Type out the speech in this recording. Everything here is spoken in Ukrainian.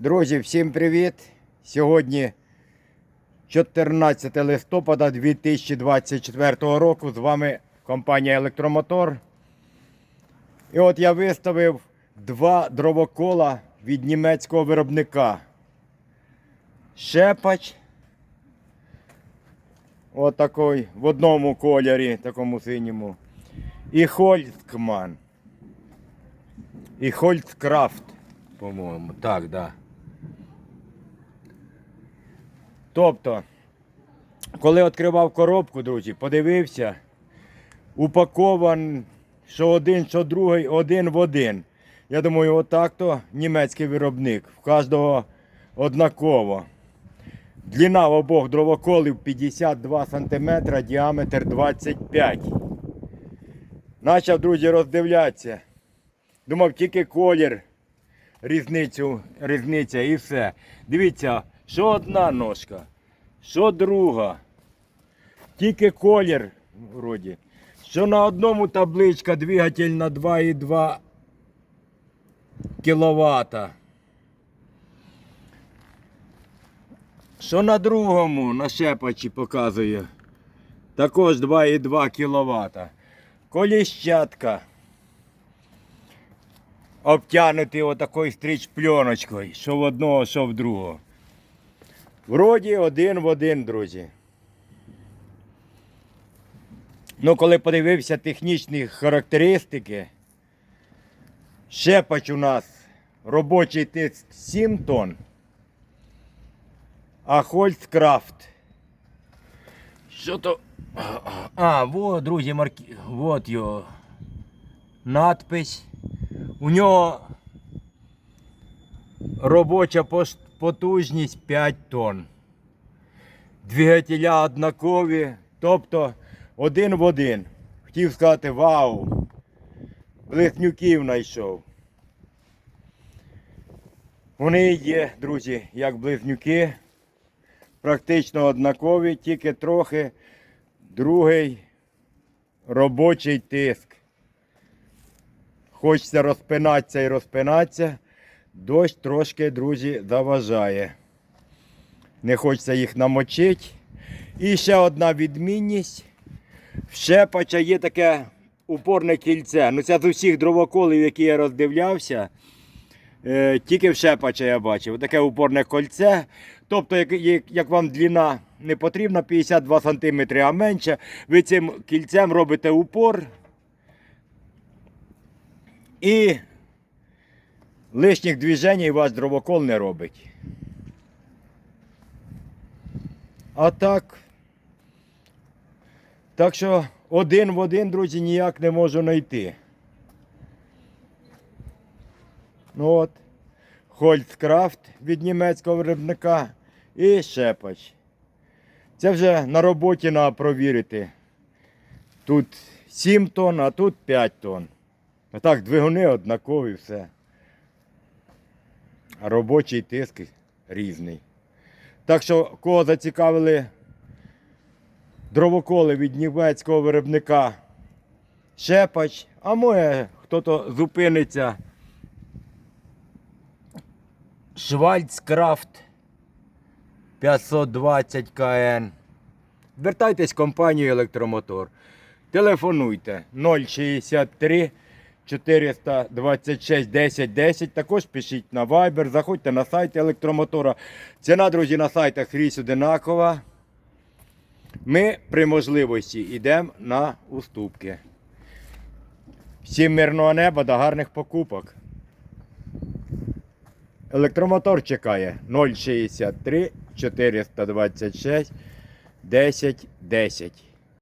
Друзі, всім привіт! Сьогодні 14 листопада 2024 року. З вами компанія Електромотор. І от я виставив два дровокола від німецького виробника. Шепач. От такий в одному кольорі, такому синьому. І Хольцкман. І Хольцкрафт, по-моєму. Так, да. Тобто, коли відкривав коробку, друзі, подивився, упакован, що один, що другий, один в один. Я думаю, отак то німецький виробник. В кожного однаково. Длина в обох дровоколів 52 см, діаметр 25 Почав, друзі, роздивлятися. Думав, тільки колір, різницю, різниця і все. Дивіться, що одна ножка, що друга. Тільки колір, вроді. Що на одному табличка двигатель на 2,2 кВт. Що на другому на шепачі показує. Також 2,2 кВт. Коліщатка. Обтянутий отакою стріч пленочкою. Що в одного, що в другого. Вроді один в один, друзі. Ну, коли подивився технічні характеристики, шепач у нас робочий тиск 7 тонн, а Хольцкрафт. Що то. А, вот, друзі, марки... вот його надпись. У нього робоча пош- потужність 5 тонн. Двигателя однакові, тобто один в один. Хотів сказати, вау! Близнюків знайшов. Вони є, друзі, як близнюки, практично однакові, тільки трохи другий робочий тиск. Хочеться розпинатися і розпинатися. Дощ трошки, друзі, заважає. Не хочеться їх намочити. І ще одна відмінність. В шепача є таке упорне кільце. Ну це з усіх дровоколів, які я роздивлявся. Е, тільки в шепача я бачив. Таке упорне кольце. Тобто, як, як вам длина не потрібна 52 см, а менше, ви цим кільцем робите упор. І лишніх движень ваш дровокол не робить. А так. Так що один в один, друзі, ніяк не можу знайти. Ну от. Хольцкрафт від німецького виробника і шепач. Це вже на роботі треба провірити. Тут 7 тонн, а тут 5 тонн. А так, двигуни однакові все. Робочий тиск різний. Так що, кого зацікавили дровоколи від німецького виробника Шепач, а моє хто-то зупиниться. Швальцкрафт 520 КН. Звертайтесь в компанію Електромотор. Телефонуйте 063 426 10 10. Також пишіть на Viber, заходьте на сайт електромотора. Ціна, друзі, на сайтах скрізь одинакова. Ми при можливості йдемо на уступки. Всім мирного неба та гарних покупок. Електромотор чекає 063 426 10 10.